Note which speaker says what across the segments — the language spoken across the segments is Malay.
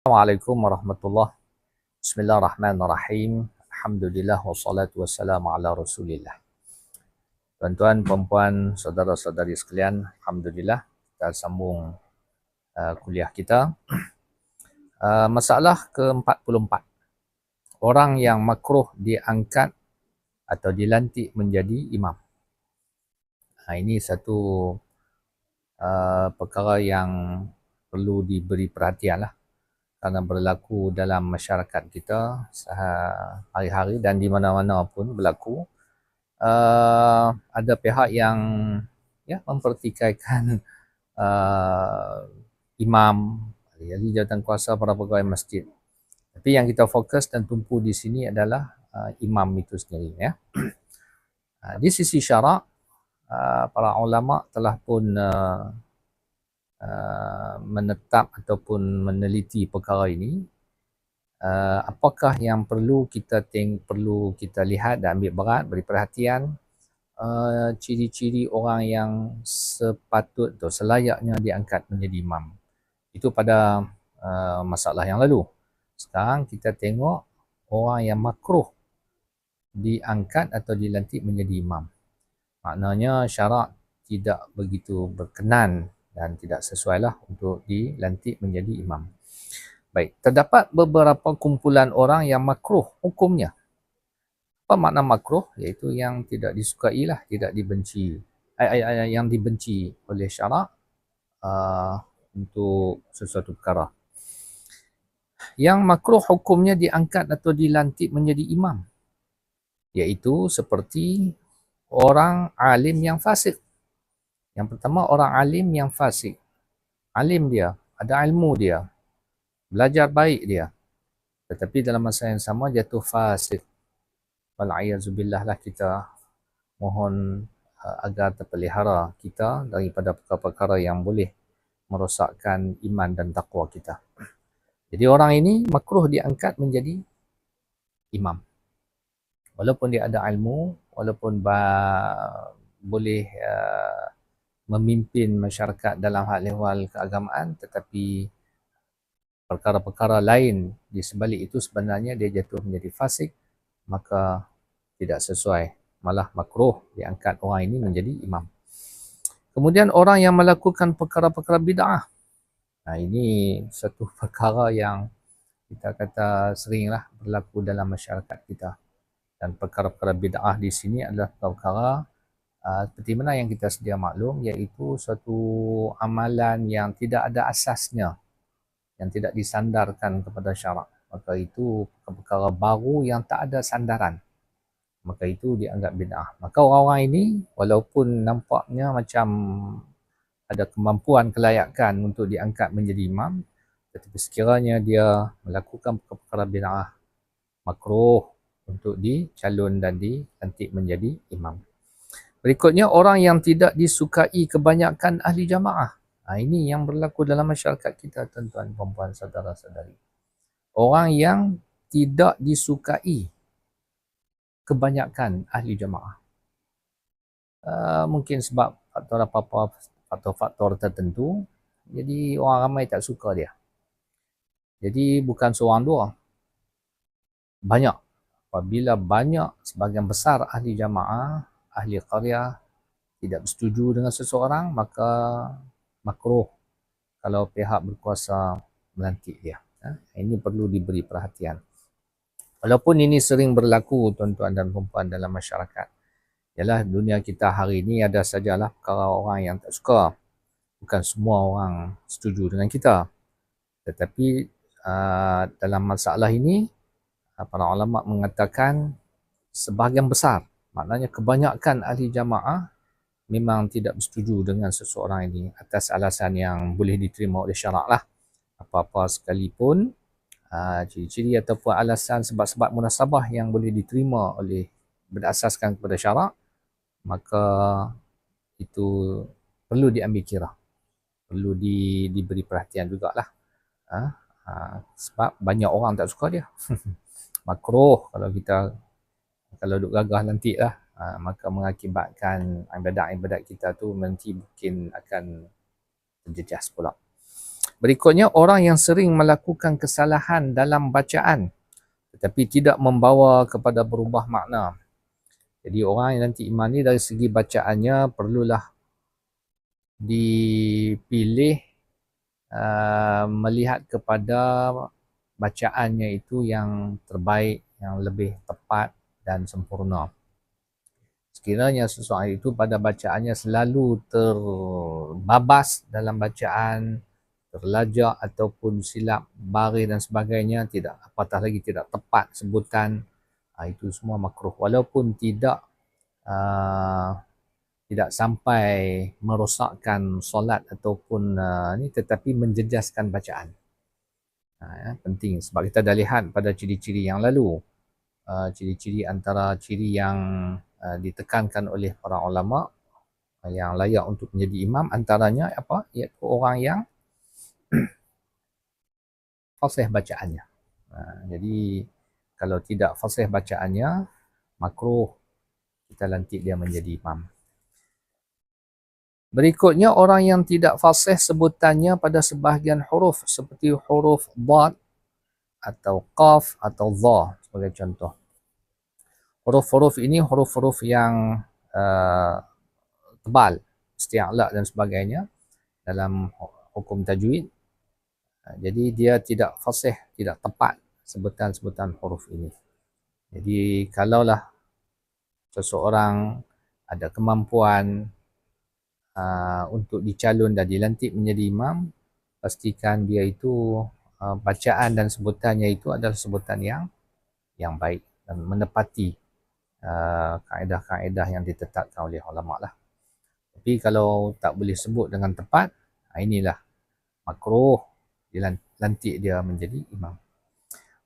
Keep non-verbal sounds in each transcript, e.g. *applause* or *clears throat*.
Speaker 1: Assalamualaikum warahmatullahi Bismillahirrahmanirrahim. Alhamdulillah wassalatu wassalamu ala Rasulillah. Tuan-tuan, puan-puan, saudara-saudari sekalian, alhamdulillah kita sambung uh, kuliah kita. Uh, masalah ke-44. Orang yang makruh diangkat atau dilantik menjadi imam. Ha, ini satu uh, perkara yang perlu diberi perhatian lah kerana berlaku dalam masyarakat kita hari-hari dan di mana-mana pun berlaku uh, ada pihak yang ya mempertikaikan *laughs* uh, imam jadi jawatan kuasa para pegawai masjid. Tapi yang kita fokus dan tumpu di sini adalah uh, imam itu sendiri. Ya. *clears throat* Uh, di sisi syarak, uh, para ulama telah pun uh, uh, menetap ataupun meneliti perkara ini. Uh, apakah yang perlu kita teng perlu kita lihat dan ambil berat, beri perhatian uh, ciri-ciri orang yang sepatut atau selayaknya diangkat menjadi imam. Itu pada uh, masalah yang lalu. Sekarang kita tengok orang yang makruh diangkat atau dilantik menjadi imam. Maknanya syarak tidak begitu berkenan dan tidak sesuai lah untuk dilantik menjadi imam. Baik, terdapat beberapa kumpulan orang yang makruh hukumnya. Apa makna makruh? Iaitu yang tidak disukai lah, tidak dibenci. Yang dibenci oleh syarak uh, untuk sesuatu perkara. Yang makruh hukumnya diangkat atau dilantik menjadi imam. Iaitu seperti orang alim yang fasik. Yang pertama orang alim yang fasik. Alim dia, ada ilmu dia. Belajar baik dia. Tetapi dalam masa yang sama jatuh fasik. Wal'ayazubillah lah kita mohon uh, agar terpelihara kita daripada perkara-perkara yang boleh merosakkan iman dan takwa kita. Jadi orang ini makruh diangkat menjadi imam. Walaupun dia ada ilmu, walaupun ba- boleh uh, memimpin masyarakat dalam hal ehwal keagamaan tetapi perkara-perkara lain di sebalik itu sebenarnya dia jatuh menjadi fasik maka tidak sesuai malah makruh diangkat orang ini menjadi imam. Kemudian orang yang melakukan perkara-perkara bid'ah. Nah ini satu *laughs* perkara yang kita kata seringlah berlaku dalam masyarakat kita. Dan perkara-perkara bid'ah di sini adalah perkara uh, seperti mana yang kita sedia maklum iaitu suatu amalan yang tidak ada asasnya. Yang tidak disandarkan kepada syarak. Maka itu perkara baru yang tak ada sandaran maka itu dianggap bid'ah. Maka orang-orang ini walaupun nampaknya macam ada kemampuan kelayakan untuk diangkat menjadi imam tetapi sekiranya dia melakukan perkara bid'ah makruh untuk dicalon dan dilantik menjadi imam. Berikutnya orang yang tidak disukai kebanyakan ahli jamaah. Ha, ini yang berlaku dalam masyarakat kita tuan-tuan, puan-puan, saudara-saudari. Orang yang tidak disukai kebanyakan ahli jemaah. Uh, mungkin sebab faktor apa-apa, faktor-faktor tertentu, jadi orang ramai tak suka dia. Jadi bukan seorang dua. Banyak. Apabila banyak sebagian besar ahli jamaah, ahli karya tidak bersetuju dengan seseorang, maka makruh kalau pihak berkuasa melantik dia. Ini perlu diberi perhatian. Walaupun ini sering berlaku tuan-tuan dan perempuan dalam masyarakat. Yalah dunia kita hari ini ada sajalah perkara orang yang tak suka. Bukan semua orang setuju dengan kita. Tetapi dalam masalah ini para ulama mengatakan sebahagian besar maknanya kebanyakan ahli jamaah memang tidak bersetuju dengan seseorang ini atas alasan yang boleh diterima oleh syarak lah. Apa-apa sekalipun Ah, ciri-ciri ataupun alasan sebab-sebab munasabah yang boleh diterima oleh berdasaskan kepada syarak maka itu perlu diambil kira perlu di, diberi perhatian jugalah ha? ha, sebab banyak orang tak suka dia *laughs* makruh kalau kita kalau duk gagah nanti lah ha, maka mengakibatkan ibadat-ibadat kita tu nanti mungkin akan terjejas pula Berikutnya orang yang sering melakukan kesalahan dalam bacaan tetapi tidak membawa kepada berubah makna. Jadi orang yang nanti iman ni dari segi bacaannya perlulah dipilih uh, melihat kepada bacaannya itu yang terbaik, yang lebih tepat dan sempurna. Sekiranya seseorang itu pada bacaannya selalu terbabas dalam bacaan, terlajak ataupun silap baris dan sebagainya, tidak apatah lagi tidak tepat sebutan, uh, itu semua makruh. Walaupun tidak uh, tidak sampai merosakkan solat ataupun uh, ni tetapi menjejaskan bacaan. Uh, ya, penting sebab kita dah lihat pada ciri-ciri yang lalu ciri-ciri antara ciri yang uh, ditekankan oleh para ulama uh, yang layak untuk menjadi imam antaranya apa? Iaitu orang yang *clears throat* fasih bacaannya. Uh, jadi kalau tidak fasih bacaannya makruh kita lantik dia menjadi imam. Berikutnya orang yang tidak fasih sebutannya pada sebahagian huruf seperti huruf dad atau qaf atau dha. Sebagai contoh huruf-huruf ini huruf-huruf yang uh, tebal isti'la dan sebagainya dalam hukum tajwid jadi dia tidak fasih tidak tepat sebutan-sebutan huruf ini. Jadi kalaulah seseorang ada kemampuan uh, untuk dicalon dan dilantik menjadi imam, pastikan dia itu uh, bacaan dan sebutannya itu adalah sebutan yang yang baik dan menepati uh, kaedah-kaedah yang ditetapkan oleh ulama lah. Tapi kalau tak boleh sebut dengan tepat, inilah makruh dilantik dia menjadi imam.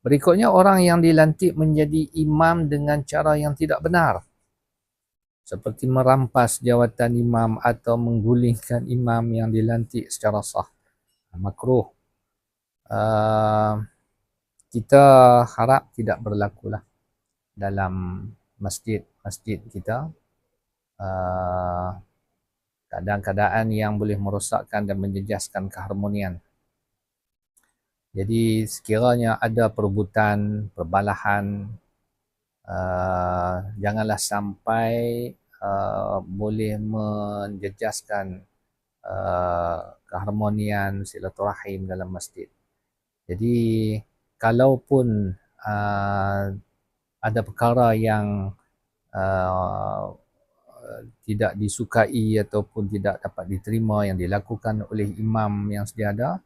Speaker 1: Berikutnya orang yang dilantik menjadi imam dengan cara yang tidak benar. Seperti merampas jawatan imam atau menggulingkan imam yang dilantik secara sah. Makruh. Uh, kita harap tidak berlaku lah dalam masjid-masjid kita. Uh, keadaan-keadaan yang boleh merosakkan dan menjejaskan keharmonian jadi sekiranya ada perebutan, perbalahan, uh, janganlah sampai uh, boleh menjejaskan uh, keharmonian silaturahim dalam masjid. Jadi kalaupun uh, ada perkara yang uh, tidak disukai ataupun tidak dapat diterima yang dilakukan oleh imam yang sedia ada,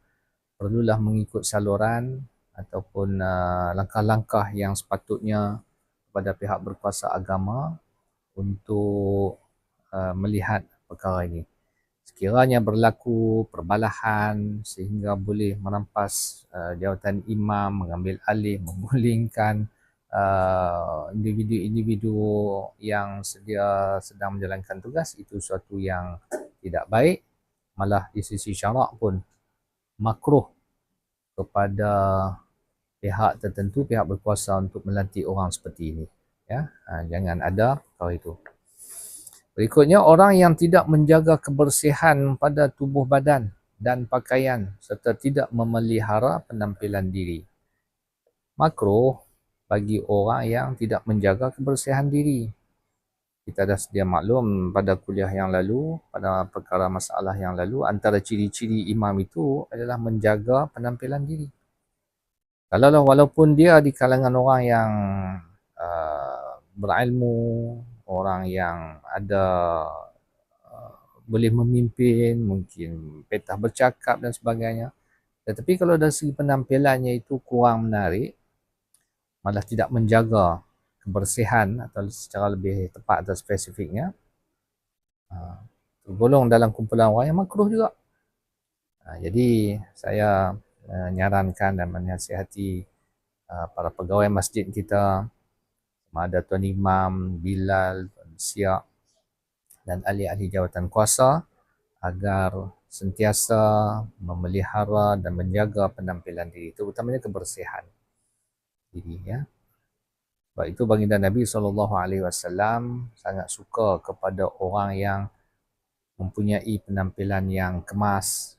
Speaker 1: perlulah mengikut saluran ataupun uh, langkah-langkah yang sepatutnya kepada pihak berkuasa agama untuk uh, melihat perkara ini. Sekiranya berlaku perbalahan sehingga boleh merampas uh, jawatan imam, mengambil alih, menggulingkan uh, individu-individu yang sedia sedang menjalankan tugas, itu suatu yang tidak baik. Malah di sisi syarak pun makruh kepada pihak tertentu, pihak berkuasa untuk melantik orang seperti ini. Ya, ha, jangan ada kau itu. Berikutnya, orang yang tidak menjaga kebersihan pada tubuh badan dan pakaian serta tidak memelihara penampilan diri. Makruh bagi orang yang tidak menjaga kebersihan diri kita dah sedia maklum pada kuliah yang lalu, pada perkara masalah yang lalu, antara ciri-ciri imam itu adalah menjaga penampilan diri. Kalau walaupun dia di kalangan orang yang uh, berilmu, orang yang ada uh, boleh memimpin, mungkin petah bercakap dan sebagainya. Tetapi kalau dari segi penampilannya itu kurang menarik, malah tidak menjaga kebersihan atau secara lebih tepat atau spesifiknya uh, tergolong dalam kumpulan orang yang makruh juga. Uh, jadi saya nyarankan dan menasihati uh, para pegawai masjid kita ada Tuan Imam, Bilal, Tuan Siak dan ahli-ahli jawatan kuasa agar sentiasa memelihara dan menjaga penampilan diri terutamanya kebersihan diri ya. Sebab itu baginda Nabi SAW sangat suka kepada orang yang mempunyai penampilan yang kemas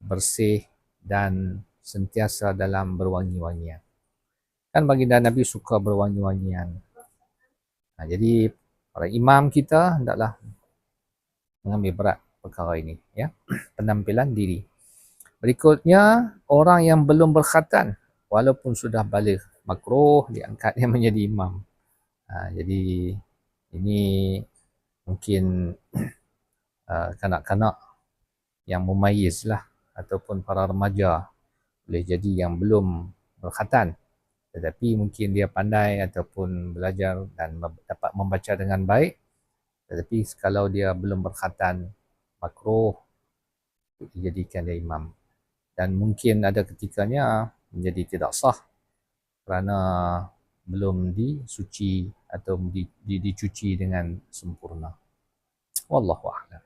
Speaker 1: bersih dan sentiasa dalam berwangi-wangian. Kan baginda Nabi suka berwangi-wangian. Ha, jadi para imam kita hendaklah mengambil berat perkara ini. ya *clears throat* Penampilan diri. Berikutnya, orang yang belum berkhatan walaupun sudah balik makruh diangkatnya *laughs* menjadi imam. Ha, jadi ini mungkin *clears throat* uh, kanak-kanak yang mumayyiz lah ataupun para remaja boleh jadi yang belum berkhatan. Tetapi mungkin dia pandai ataupun belajar dan dapat membaca dengan baik. Tetapi kalau dia belum berkhatan makruh dijadikan dia imam. Dan mungkin ada ketikanya menjadi tidak sah kerana belum disuci atau di, di, dicuci dengan sempurna. Wallahu a'lam